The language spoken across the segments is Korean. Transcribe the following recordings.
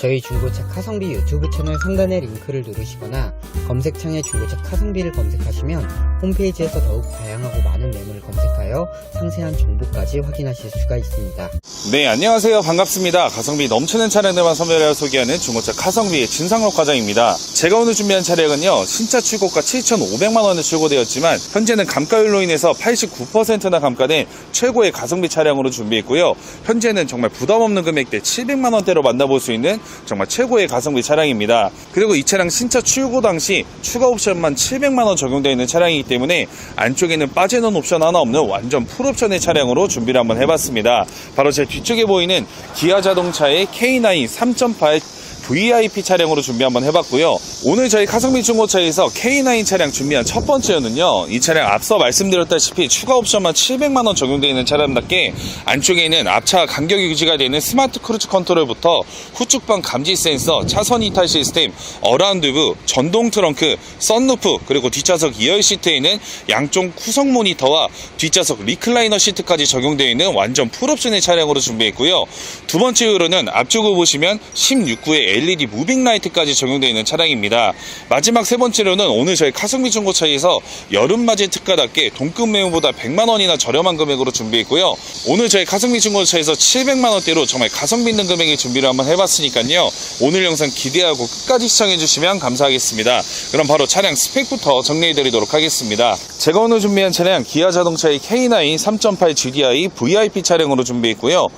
저희 중고차 카성비 유튜브 채널 상단의 링크를 누르시거나 검색창에 중고차 카성비를 검색하시면 홈페이지에서 더욱 다양하고 많은 매물을 검색하여 상세한 정보까지 확인하실 수가 있습니다. 네, 안녕하세요. 반갑습니다. 가성비 넘치는 차량들만 선별하여 소개하는 중고차 카성비의 진상록 과장입니다. 제가 오늘 준비한 차량은요, 신차 출고가 7,500만 원에 출고되었지만, 현재는 감가율로 인해서 89%나 감가된 최고의 가성비 차량으로 준비했고요. 현재는 정말 부담 없는 금액대 700만 원대로 만나볼 수 있는 정말 최고의 가성비 차량입니다. 그리고 이 차량 신차 출고 당시 추가 옵션만 700만원 적용되어 있는 차량이기 때문에 안쪽에는 빠지는 옵션 하나 없는 완전 풀옵션의 차량으로 준비를 한번 해봤습니다. 바로 제 뒤쪽에 보이는 기아 자동차의 K9 3.8 VIP 차량으로 준비 한번 해봤고요. 오늘 저희 카성비 중고차에서 K9 차량 준비한 첫 번째는요. 이 차량 앞서 말씀드렸다시피 추가 옵션만 700만원 적용되어 있는 차량답게 안쪽에는 앞차 간격 유지가 되는 스마트 크루즈 컨트롤부터 후측방 감지 센서, 차선 이탈 시스템, 어라운드뷰, 전동 트렁크, 썬루프, 그리고 뒷좌석 2열 시트에는 양쪽 후석 모니터와 뒷좌석 리클라이너 시트까지 적용되어 있는 완전 풀옵션의 차량으로 준비했고요. 두 번째로는 앞쪽을 보시면 16구의 LED 무빙 라이트까지 적용되어 있는 차량입니다. 마지막 세 번째로는 오늘 저희 카성비 중고차에서 여름맞이 특가답게 동급 매우보다 100만 원이나 저렴한 금액으로 준비했고요. 오늘 저희 카성비 중고차에서 700만 원대로 정말 가성비 있는 금액의 준비를 한번 해봤으니까요. 오늘 영상 기대하고 끝까지 시청해주시면 감사하겠습니다. 그럼 바로 차량 스펙부터 정리해드리도록 하겠습니다. 제가 오늘 준비한 차량 기아 자동차의 K9 3.8 GDI VIP 차량으로 준비했고요.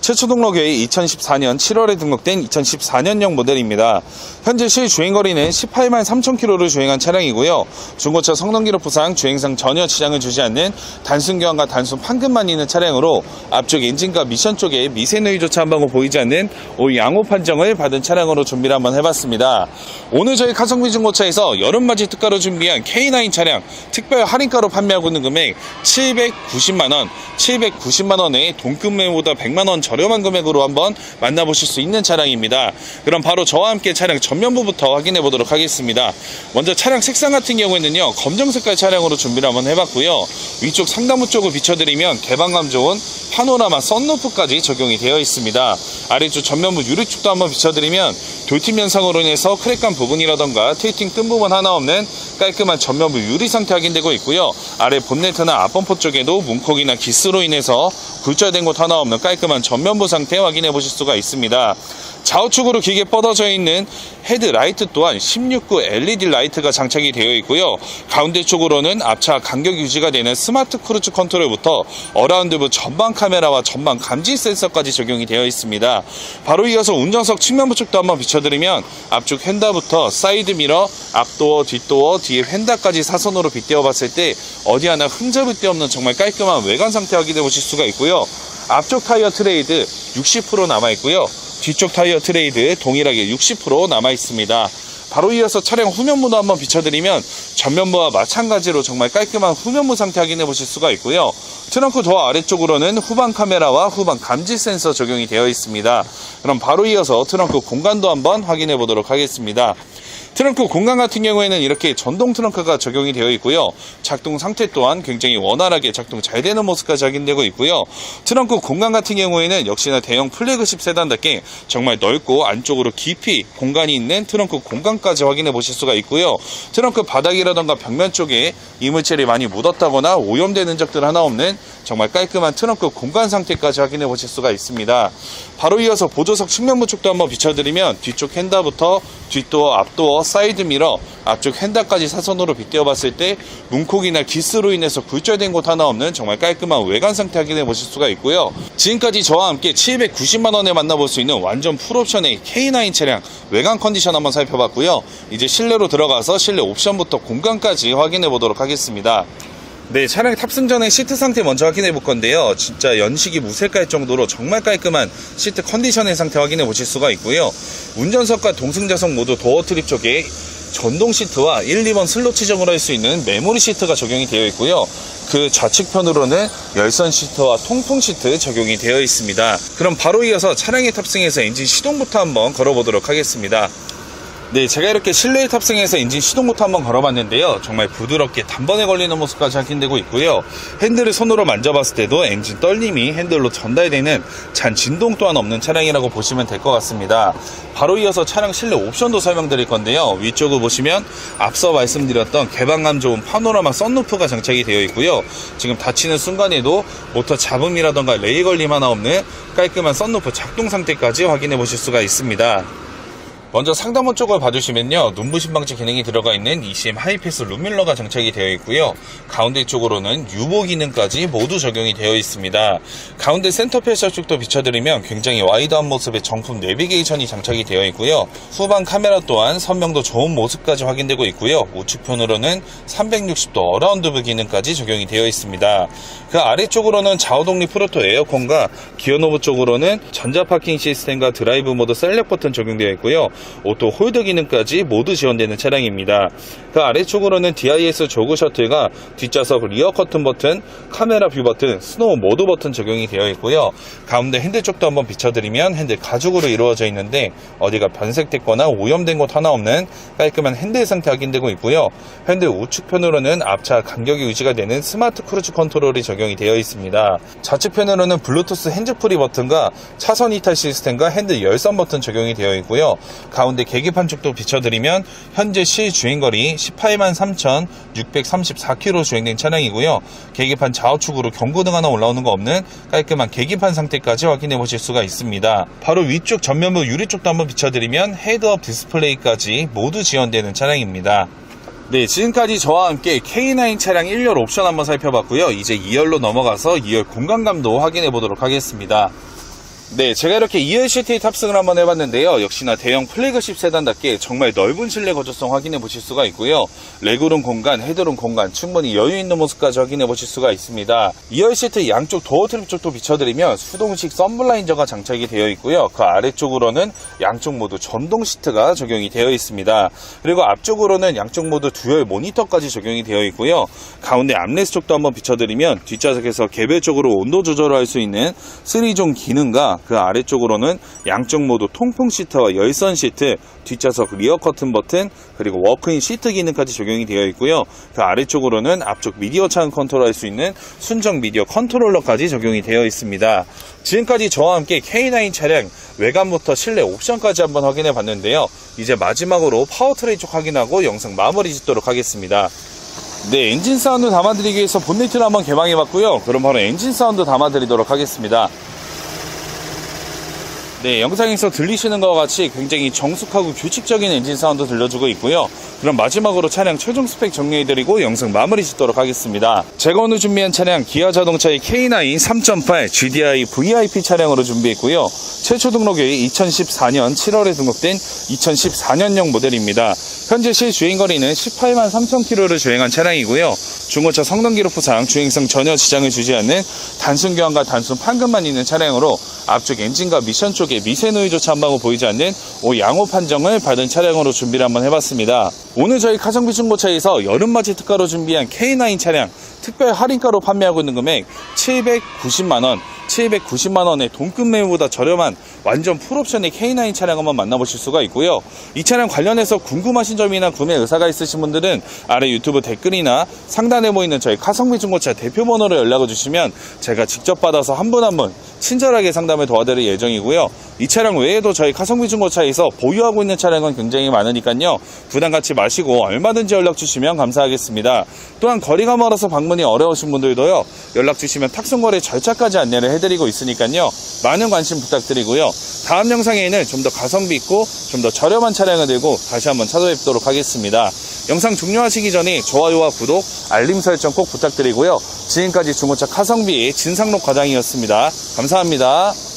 최초 등록이 2014년 7월에 등록된 2014년형 모델입니다. 현재 실 주행거리는 18만 3천 킬로를 주행한 차량이고요. 중고차 성능 기록부상 주행상 전혀 지장을 주지 않는 단순 교환과 단순 판금만 있는 차량으로 앞쪽 엔진과 미션 쪽에 미세 누이조차 한 방울 보이지 않는 올 양호 판정을 받은 차량으로 준비를 한번 해봤습니다. 오늘 저희 카성비 중고차에서 여름맞이 특가로 준비한 K9 차량 특별 할인가로 판매하고 있는 금액 790만원, 790만원에 동급 매보다 100만원 저렴한 금액으로 한번 만나보실 수 있는 차량입니다. 그럼 바로 저와 함께 차량 전면부부터 확인해 보도록 하겠습니다. 먼저 차량 색상 같은 경우에는요, 검정 색깔 차량으로 준비를 한번 해봤고요. 위쪽 상단부 쪽을 비춰드리면 개방감 좋은 파노라마 썬루프까지 적용이 되어 있습니다. 아래쪽 전면부 유리축도 한번 비춰드리면 돌팀 현상으로 인해서 크랙간 부분이라던가 테이팅 뜬 부분 하나 없는 깔끔한 전면부 유리 상태 확인되고 있고요. 아래 본네트나 앞범퍼 쪽에도 문콕이나 기스로 인해서 굴절된 곳 하나 없는 깔끔한 전면부 상태 확인해 보실 수가 있습니다. 좌우측으로 길게 뻗어져 있는 헤드라이트 또한 16구 LED 라이트가 장착이 되어 있고요. 가운데 쪽으로는 앞차 간격 유지가 되는 스마트 크루즈 컨트롤부터 어라운드부 전방 카메라와 전방 감지 센서까지 적용이 되어 있습니다. 바로 이어서 운전석 측면부 쪽도 한번 비춰드리면 앞쪽 휀다부터 사이드 미러, 앞도어, 뒷도어, 뒤에 휀다까지 사선으로 빗대어 봤을 때 어디 하나 흠잡을 데 없는 정말 깔끔한 외관 상태 확인해 보실 수가 있고요. 앞쪽 타이어 트레이드 60% 남아 있고요. 뒤쪽 타이어 트레이드 동일하게 60% 남아 있습니다. 바로 이어서 차량 후면부도 한번 비춰드리면 전면부와 마찬가지로 정말 깔끔한 후면부 상태 확인해 보실 수가 있고요. 트렁크 도어 아래쪽으로는 후방 카메라와 후방 감지 센서 적용이 되어 있습니다. 그럼 바로 이어서 트렁크 공간도 한번 확인해 보도록 하겠습니다. 트렁크 공간 같은 경우에는 이렇게 전동 트렁크가 적용이 되어 있고요. 작동 상태 또한 굉장히 원활하게 작동 잘 되는 모습까지 확인되고 있고요. 트렁크 공간 같은 경우에는 역시나 대형 플래그십 세단답게 정말 넓고 안쪽으로 깊이 공간이 있는 트렁크 공간까지 확인해 보실 수가 있고요. 트렁크 바닥이라던가 벽면 쪽에 이물질이 많이 묻었다거나 오염된 흔적들 하나 없는 정말 깔끔한 트렁크 공간 상태까지 확인해 보실 수가 있습니다. 바로 이어서 보조석 측면부 쪽도 한번 비춰드리면 뒤쪽 핸다부터 뒷도어, 앞도어, 사이드 미러, 앞쪽 핸다까지 사선으로 빗대어 봤을 때 문콕이나 기스로 인해서 굴절된 곳 하나 없는 정말 깔끔한 외관 상태 확인해 보실 수가 있고요. 지금까지 저와 함께 790만 원에 만나볼 수 있는 완전 풀옵션의 K9 차량 외관 컨디션 한번 살펴봤고요. 이제 실내로 들어가서 실내 옵션부터 공간까지 확인해 보도록 하겠습니다. 네, 차량 탑승 전에 시트 상태 먼저 확인해 볼 건데요. 진짜 연식이 무색할 정도로 정말 깔끔한 시트 컨디션의 상태 확인해 보실 수가 있고요. 운전석과 동승자석 모두 도어 트립 쪽에 전동 시트와 1, 2번 슬롯 지정을 할 수 있는 메모리 시트가 적용이 되어 있고요. 그 좌측편으로는 열선 시트와 통풍 시트 적용이 되어 있습니다. 그럼 바로 이어서 차량에 탑승해서 엔진 시동부터 한번 걸어보도록 하겠습니다. 네, 제가 이렇게 실내에 탑승해서 엔진 시동부터 한번 걸어봤는데요. 정말 부드럽게 단번에 걸리는 모습까지 확인되고 있고요. 핸들을 손으로 만져봤을 때도 엔진 떨림이 핸들로 전달되는 잔 진동 또한 없는 차량이라고 보시면 될 것 같습니다. 바로 이어서 차량 실내 옵션도 설명드릴 건데요. 위쪽을 보시면 앞서 말씀드렸던 개방감 좋은 파노라마 썬루프가 장착이 되어 있고요. 지금 닫히는 순간에도 모터 잡음이라던가 레이 걸림 하나 없는 깔끔한 썬루프 작동 상태까지 확인해 보실 수가 있습니다. 먼저 상단문 쪽을 봐주시면요. 눈부신 방지 기능이 들어가 있는 ECM 하이패스 룸밀러가 장착이 되어 있고요. 가운데 쪽으로는 유보 기능까지 모두 적용이 되어 있습니다. 가운데 센터 패셔 쪽도 비춰드리면 굉장히 와이드한 모습의 정품 내비게이션이 장착이 되어 있고요. 후방 카메라 또한 선명도 좋은 모습까지 확인되고 있고요. 우측편으로는 360도 어라운드 뷰 기능까지 적용이 되어 있습니다. 그 아래쪽으로는 좌우 독립 프로토 에어컨과 기어 노브 쪽으로는 전자 파킹 시스템과 드라이브 모드 셀렉 버튼 적용되어 있고요 오토 홀더 기능까지 모두 지원되는 차량입니다. 그 아래쪽으로는 DIS 조그 셔틀과 뒷좌석 리어 커튼 버튼, 카메라 뷰 버튼, 스노우 모드 버튼 적용이 되어 있고요. 가운데 핸들 쪽도 한번 비춰드리면 핸들 가죽으로 이루어져 있는데 어디가 변색됐거나 오염된 곳 하나 없는 깔끔한 핸들 상태 확인되고 있고요. 핸들 우측편으로는 앞차 간격이 유지가 되는 스마트 크루즈 컨트롤이 적용이 되어 있습니다. 좌측편으로는 블루투스 핸즈프리 버튼과 차선 이탈 시스템과 핸들 열선 버튼 적용이 되어 있고요. 가운데 계기판 쪽도 비춰드리면 현재 시 주행거리 18만 3,634km 주행된 차량이고요. 계기판 좌우측으로 경고등 하나 올라오는 거 없는 깔끔한 계기판 상태까지 확인해 보실 수가 있습니다. 바로 위쪽 전면부 유리 쪽도 한번 비춰드리면 헤드업 디스플레이까지 모두 지원되는 차량입니다. 네, 지금까지 저와 함께 K9 차량 1열 옵션 한번 살펴봤고요. 이제 2열로 넘어가서 2열 공간감도 확인해 보도록 하겠습니다. 네, 제가 이렇게 2열 시트에 탑승을 한번 해봤는데요. 역시나 대형 플래그십 세단답게 정말 넓은 실내 거주성 확인해 보실 수가 있고요. 레그룸 공간, 헤드룸 공간 충분히 여유 있는 모습까지 확인해 보실 수가 있습니다. 2열 시트 양쪽 도어 트립 쪽도 비춰드리면 수동식 썬블라인저가 장착이 되어 있고요. 그 아래쪽으로는 양쪽 모두 전동 시트가 적용이 되어 있습니다. 그리고 앞쪽으로는 양쪽 모두 듀얼 모니터까지 적용이 되어 있고요. 가운데 암레스 쪽도 한번 비춰드리면 뒷좌석에서 개별적으로 온도 조절을 할 수 있는 3종 기능과 그 아래쪽으로는 양쪽 모두 통풍 시트와 열선 시트, 뒷좌석 리어 커튼 버튼, 그리고 워크인 시트 기능까지 적용이 되어 있고요. 그 아래쪽으로는 앞쪽 미디어 창 컨트롤할 수 있는 순정 미디어 컨트롤러까지 적용이 되어 있습니다. 지금까지 저와 함께 K9 차량 외관부터 실내 옵션까지 한번 확인해 봤는데요. 이제 마지막으로 파워트레인 쪽 확인하고 영상 마무리 짓도록 하겠습니다. 네, 엔진 사운드 담아드리기 위해서 본네트를 한번 개방해 봤고요. 그럼 바로 엔진 사운드 담아드리도록 하겠습니다. 네, 영상에서 들리시는 것과 같이 굉장히 정숙하고 규칙적인 엔진 사운드 들려주고 있고요. 그럼 마지막으로 차량 최종 스펙 정리해드리고 영상 마무리 짓도록 하겠습니다. 제가 오늘 준비한 차량 기아 자동차의 K9 3.8 GDI VIP 차량으로 준비했고요. 최초 등록이 2014년 7월에 등록된 2014년형 모델입니다. 현재 시 주행거리는 18만 3천 킬로를 주행한 차량이고요. 중고차 성능 기록부상 주행성 전혀 지장을 주지 않는 단순 교환과 단순 판금만 있는 차량으로 앞쪽 엔진과 미션 쪽에 미세 노이조차 한 방울 보이지 않는 오 양호 판정을 받은 차량으로 준비를 한번 해봤습니다. 오늘 저희 가성비 중고차에서 여름맞이 특가로 준비한 K9 차량 특별 할인가로 판매하고 있는 금액 790만원 790만원의 동급 매물보다 저렴한 완전 풀옵션의 K9 차량 한번 만나보실 수가 있고요. 이 차량 관련해서 궁금하신 점이나 구매 의사가 있으신 분들은 아래 유튜브 댓글이나 상단 에 보이는 저희 카성비 중고차 대표 번호로 연락을 주시면 제가 직접 받아서 한분 한 분 친절하게 상담을 도와드릴 예정이고요. 이 차량 외에도 저희 카성비 중고차에서 보유하고 있는 차량은 굉장히 많으니까요. 부담 갖지 마시고 얼마든지 연락 주시면 감사하겠습니다. 또한 거리가 멀어서 방문이 어려우신 분들도요. 연락 주시면 탁송거래 절차까지 안내를 해드리고 있으니까요. 많은 관심 부탁드리고요. 다음 영상에는 좀 더 가성비 있고 좀 더 저렴한 차량을 들고 다시 한번 찾아뵙도록 하겠습니다. 영상 종료하시기 전에 좋아요와 구독, 알림 설정 꼭 부탁드리고요. 지금까지 중고차 카성비의 진상록 과장이었습니다. 감사합니다.